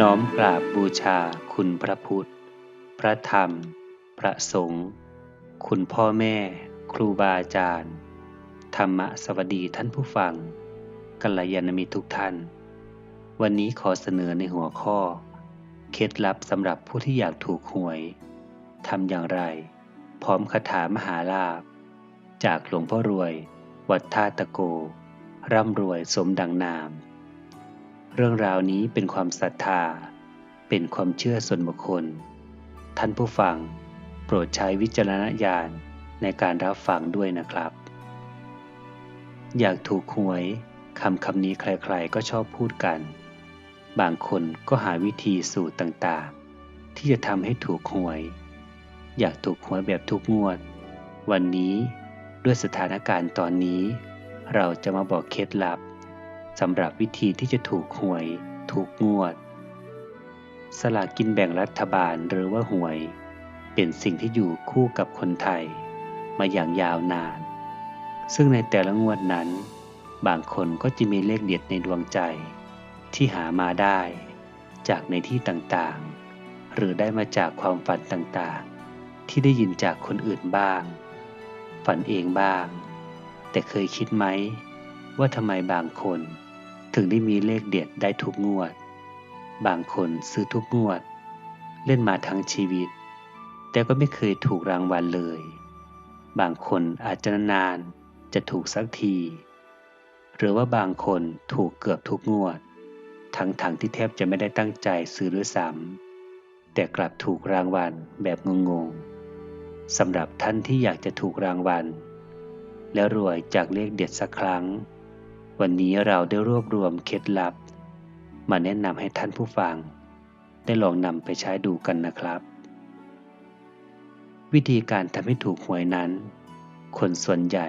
น้อมกราบบูชาคุณพระพุทธ พระธรรม พระสงฆ์คุณพ่อแม่ ครูบาอาจารย์ ธรรมะสวัสดีท่านผู้ฟังกัลยาณมิตรทุกท่าน วันนี้ขอเสนอในหัวข้อ เคล็ดลับสำหรับผู้ที่อยากถูกหวยทำอย่างไร พร้อมคาถามหาลาภจากหลวงพ่อรวย วัดท่าตะโก ร่ำรวยสมดังนาม เรื่องราวนี้เป็นความศรัทธา เป็นความเชื่อส่วนบุคคล ท่านผู้ฟัง โปรดใช้วิจารณญาณในการรับฟังด้วยนะครับ อยากถูกหวยคำคำนี้ใครๆก็ชอบพูดกัน บางคนก็หาวิธีสูตรต่างๆ ที่จะทำให้ถูกหวย อยากถูกหวยแบบทุกงวด วันนี้ด้วยสถานการณ์ตอนนี้ เราจะมาบอกเคล็ดลับ สำหรับวิธีที่จะถูกหวย ถูกงวด สลากกินแบ่งรัฐบาลหรือว่าหวย เป็นสิ่งที่อยู่คู่กับคนไทย มาอย่างยาวนาน ซึ่งในแต่ละงวดนั้น บางคนก็จะมีเลขเด็ดในดวงใจ ที่หามาได้ จากในที่ต่างๆ หรือได้มาจากความฝันต่างๆ ที่ได้ยินจากคนอื่นบ้าง ฝันเองบ้าง แต่เคยคิดไหมว่าทำไมบางคน ถึงได้มีเลขเด็ดได้ทุกงวด บางคนซื้อทุกงวด เล่นมาทั้งชีวิต แต่ก็ไม่เคยถูกรางวัลเลย บางคนอาจจะนานจะถูกสักที หรือว่าบางคนถูกเกือบทุกงวด ทั้งๆทที่แทบจะไม่ได้ตั้งใจซื้อหรือซ้ำแต่กลับถูกรางวัลแบบงงๆสำหรับท่านที่อยากจะถูกรางวัล แล้วรวยจากเลขเด็ดสักครั้ง วันนี้เราได้รวบรวมเคล็ดลับ มาแนะนำให้ท่านผู้ฟัง ได้ลองนำไปใช้ดูกันนะครับ วิธีการทำให้ถูกหวยนั้น คนส่วนใหญ่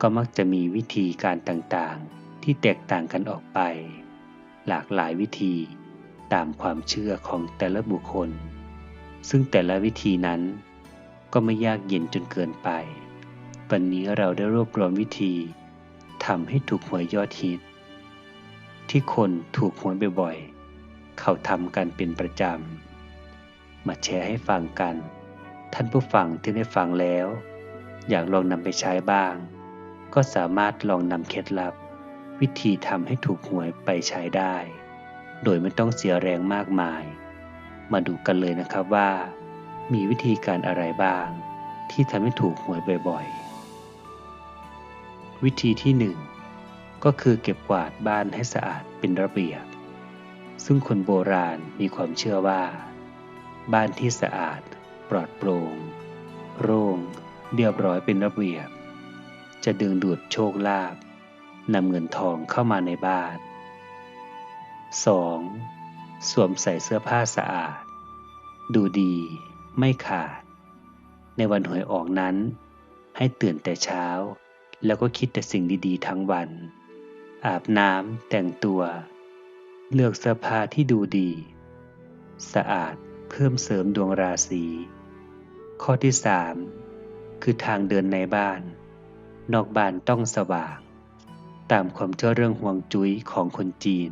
ก็มักจะมีวิธีการต่างๆ ที่แตกต่างกันออกไป หลากหลายวิธีตามความเชื่อของแต่ละบุคคล ซึ่งแต่ละวิธีนั้น ก็ไม่ยากเย็นจนเกินไป วันนี้เราได้รวบรวมวิธี ทำให้ถูกหวยยอดฮิต ที่คนถูกหวยบ่อยๆ เขาทำกันเป็นประจำ มาแชร์ให้ฟังกัน ท่านผู้ฟังที่ได้ฟังแล้ว อยากลองนำไปใช้บ้าง ก็สามารถลองนำเคล็ดลับ วิธีทำให้ถูกหวยไปใช้ได้ โดยไม่ต้องเสียแรงมากมาย มาดูกันเลยนะครับว่า มีวิธีการอะไรบ้าง ที่ทำให้ถูกหวยบ่อยๆ วิธีที่หนึ่งก็คือเก็บกวาดบ้านให้สะอาดเป็นระเบียบ ซึ่งคนโบราณมีความเชื่อว่า บ้านที่สะอาด ปลอดโปร่งโล่งเรียบร้อยเป็นระเบียบ จะดึงดูดโชคลาภนำเงินทองเข้ามาในบ้าน 2. สวมใส่เสื้อผ้าสะอาด ดูดีไม่ขาด ในวันหวยออกนั้น ให้ตื่นแต่เช้า แล้วก็คิดแต่สิ่งดีๆ ทั้งวัน อาบน้ำแต่งตัว เลือกเสื้อผ้าที่ดูดี สะอาดเพิ่มเสริมดวงราศีข้อที่สามคือทางเดินในบ้าน นอกบ้านต้องสว่าง ตามความเชื่อเรื่องห่วงจุ้ยของคนจีน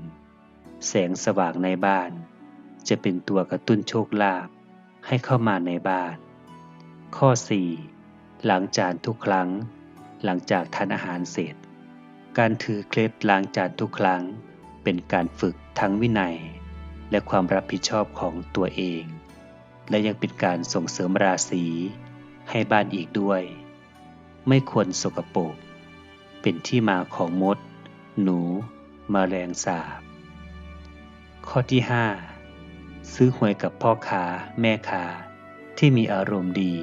แสงสว่างในบ้าน จะเป็นตัวกระตุ้นโชคลาภให้เข้ามาในบ้าน ข้อ 4. ล้างจานทุกครั้ง หลังจากทานอาหารเสร็จ การถือเคล็ดล้างจานทุกครั้ง เป็นการฝึกทั้งวินัย และความรับผิดชอบของตัวเอง และยังเป็นการส่งเสริมราศีให้บ้านอีกด้วย ไม่ควรสกปรกเป็นที่มาของมด หนูมแมลงสาบ ข้อที่ 5 ซื้อหวยกับพ่อค้าแม่ค้าที่มีอารมณ์ดี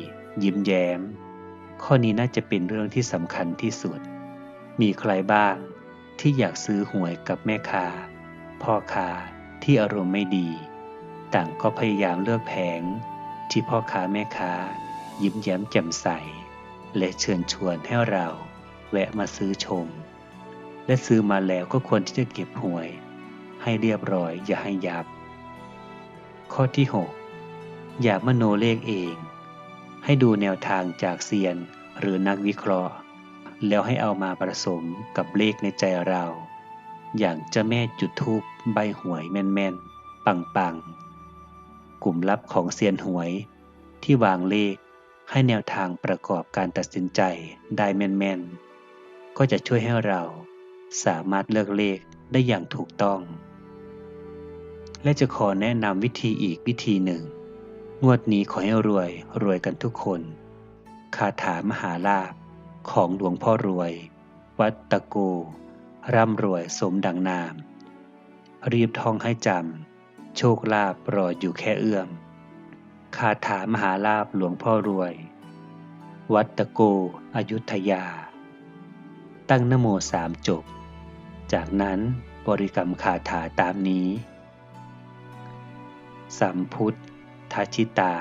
ยิ้มแย้ม ข้อนี้น่าจะเป็นเรื่องที่สำคัญที่สุด มีใครบ้างที่อยากซื้อหวยกับแม่ค้าพ่อค้าที่อารมณ์ไม่ดี ต่างก็พยายามเลือกแผง ที่พ่อค้าแม่ค้า ยิ้มแย้มแจ่มใส และเชิญชวนให้เรา แวะมาซื้อชม และซื้อมาแล้วก็ควรที่จะเก็บหวย ให้เรียบร้อยอย่าให้ยับ ข้อที่ 6 อย่ามโนเลขเอง ให้ดูแนวทางจากเซียนหรือนักวิเคราะห์ แล้วให้เอามาผสมกับเลขในใจเรา อย่างเจะแม่จุดทูบใบหวยแม่นปังปังกลุ่มลับของเซียนหวย ที่วางเลขให้แนวทางประกอบการตัดสินใจได้แม่นๆ ก็จะช่วยให้เราสามารถเลือกเลขได้อย่างถูกต้อง และจะขอแนะนำวิธีอีกวิธีหนึ่ง งวดนี้ขอให้รวยรวยกันทุกคน คาถามหาลาภของหลวงพ่อรวย วัดตะโกร่ำรวยสมดังนาม รีบท่องให้จำ โชคลาภรออยู่แค่เอื้อม คาถามหาลาภหลวงพ่อรวย วัดตะโกอยุธยา ตั้งนโมสามจบ จากนั้นบริกรรมคาถาตามนี้ สัมพุทธ ทชิตา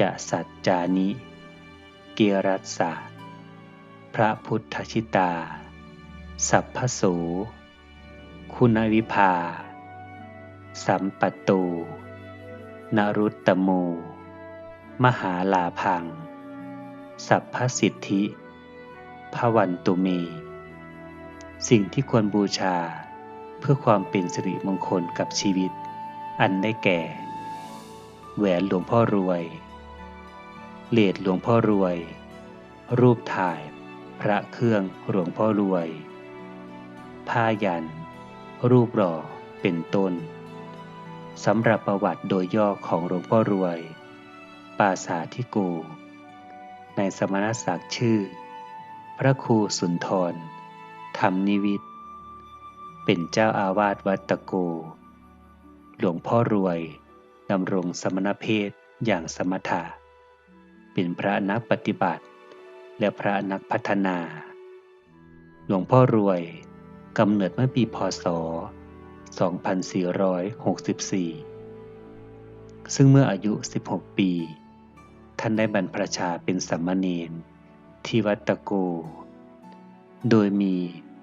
จะสัจจานิ เกียรัสสะพระพุทธชิตา สัพพโส คุณวิภา สัมปตู นรุตตโม มหาลาพัง สัพพสิทธิพวันตุเม สิ่งที่ควรบูชาเพื่อความเป็นสิริมงคลกับชีวิต อันได้แก่ แหวนหลวงพ่อรวย เลดหลวงพ่อรวย รูปถ่าย พระเครื่องหลวงพ่อรวย ผ้ายัน รูปหล่อเป็นต้นสำหรับประวัติโดยย่อของหลวงพ่อรวย ปาสาธิโก ในสมณศักดิ์ชื่อ พระครูสุนทร ธรรมนิวิทย์เป็นเจ้าอาวาสวัดตะโก หลวงพ่อรวย ดำรงสมณเพศอย่างสมถะเป็นพระนักปฏิบัติ และพระนักพัฒนา หลวงพ่อรวยกำเนิดเมื่อปีพศ 2464 ซึ่งเมื่ออายุ 16 ปี ท่านได้บรรพชาเป็นสัมมาเนนที่วัดตะโก โดยมี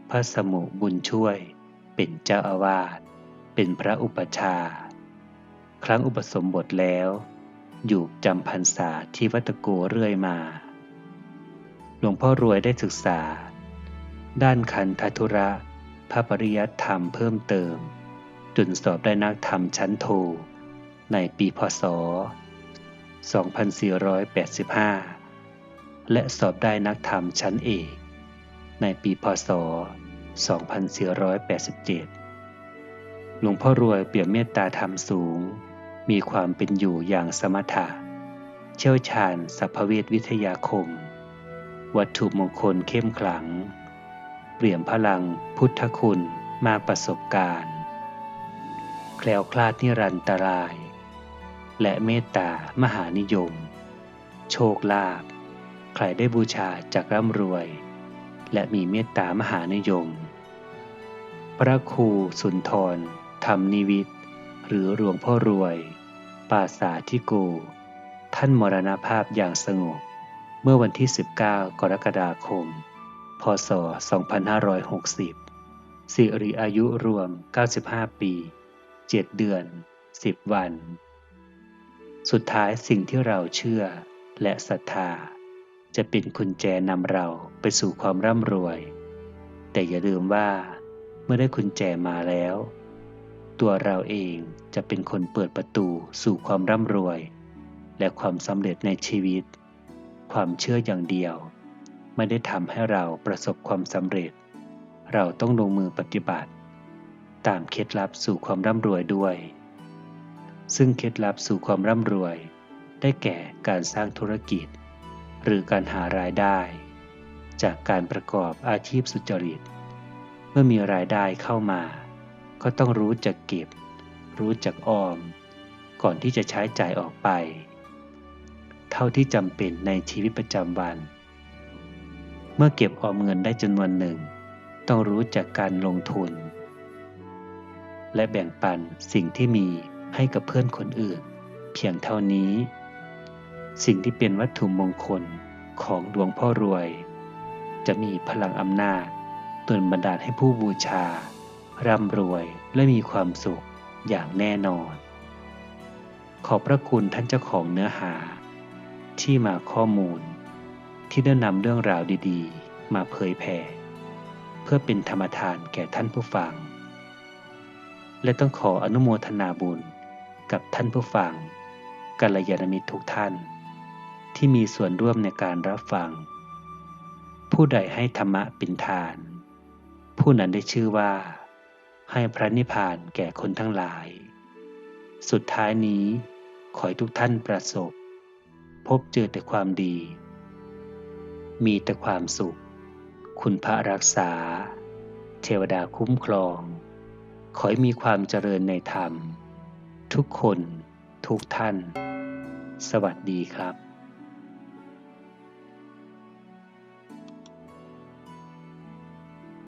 พระสมุบุญช่วยเป็นเจ้าอาวาส เป็นพระอุปชา ครั้งอุปสมบทแล้ว อยู่จำพรรษาที่วัดตโกเรื่อยมา หลวงพ่อรวยได้ศึกษา ด้านคันธทุระพระปริยัติธรรมเพิ่มเติม จนสอบได้นักธรรมชั้นโท ในปีพศ 2485 และสอบได้นักธรรมชั้นเอก ในปีพศ 2487 หลวงพ่อรวยเปี่ยมเมตตาธรรมสูง มีความเป็นอยู่อย่างสมถะ เชี่ยวชาญสัพพเวทวิทยาคม วัตถุมงคลเข้มขลัง เปลี่ยมพลังพุทธคุณมากประสบการณ์ แคล้วคลาดนิรันตราย และเมตตามหานิยม โชคลาภใครได้บูชาจากร่ำรวย และมีเมตตามหานิยมพระครูสุนทร ธรรมนิวิทหรือหลวงพ่อรวยปาสาทิโก ท่านมรณภาพอย่างสงบ เมื่อวันที่ 19 กรกฎาคม พศ 2560 สิริอายุรวม 95 ปี 7 เดือน 10 วัน สุดท้ายสิ่งที่เราเชื่อและศรัทธา จะเป็นกุญแจนำเราไปสู่ความร่ำรวย แต่อย่าลืมว่าเมื่อได้กุญแจมาแล้ว ตัวเราเองจะเป็นคนเปิดประตูสู่ความร่ำรวย และความสำเร็จในชีวิต ความเชื่ออย่างเดียว ไม่ได้ทำให้เราประสบความสำเร็จ เราต้องลงมือปฏิบัติ ตามเคล็ดลับสู่ความร่ำรวยด้วย ซึ่งเคล็ดลับสู่ความร่ำรวย ได้แก่การสร้างธุรกิจ หรือการหารายได้ จากการประกอบอาชีพสุจริต เมื่อมีรายได้เข้ามา ก็ต้องรู้จักเก็บ รู้จักออม ก่อนที่จะใช้จ่ายออกไป เท่าที่จำเป็นในชีวิตประจำวัน เมื่อเก็บออมเงินได้จำนวนหนึ่ง ต้องรู้จักการลงทุน และแบ่งปันสิ่งที่มีให้กับเพื่อนคนอื่น เพียงเท่านี้ สิ่งที่เป็นวัตถุมงคลของหลวงพ่อรวย จะมีพลังอำนาจตนบันดาลให้ผู้บูชา ร่ำรวยและมีความสุขอย่างแน่นอน ขอบพระคุณท่านเจ้าของเนื้อหา ที่มาข้อมูล ที่ได้นำเรื่องราวดีๆ มาเผยแผ่ เพื่อเป็นธรรมทานแก่ท่านผู้ฟัง และต้องขออนุโมทนาบุญกับท่านผู้ฟังกัลยาณมิตรทุกท่าน ที่มีส่วนร่วมในการรับฟัง ผู้ใดให้ธรรมะเป็นทาน ผู้นั้นได้ชื่อว่า ให้พระนิพพานแก่คนทั้งหลาย สุดท้ายนี้ขอให้ทุกท่านประสบ พบเจอแต่ความดี มีแต่ความสุข คุณพระรักษา เทวดาคุ้มครอง ขอให้มีความเจริญในธรรม ทุกคนทุกท่าน สวัสดีครับ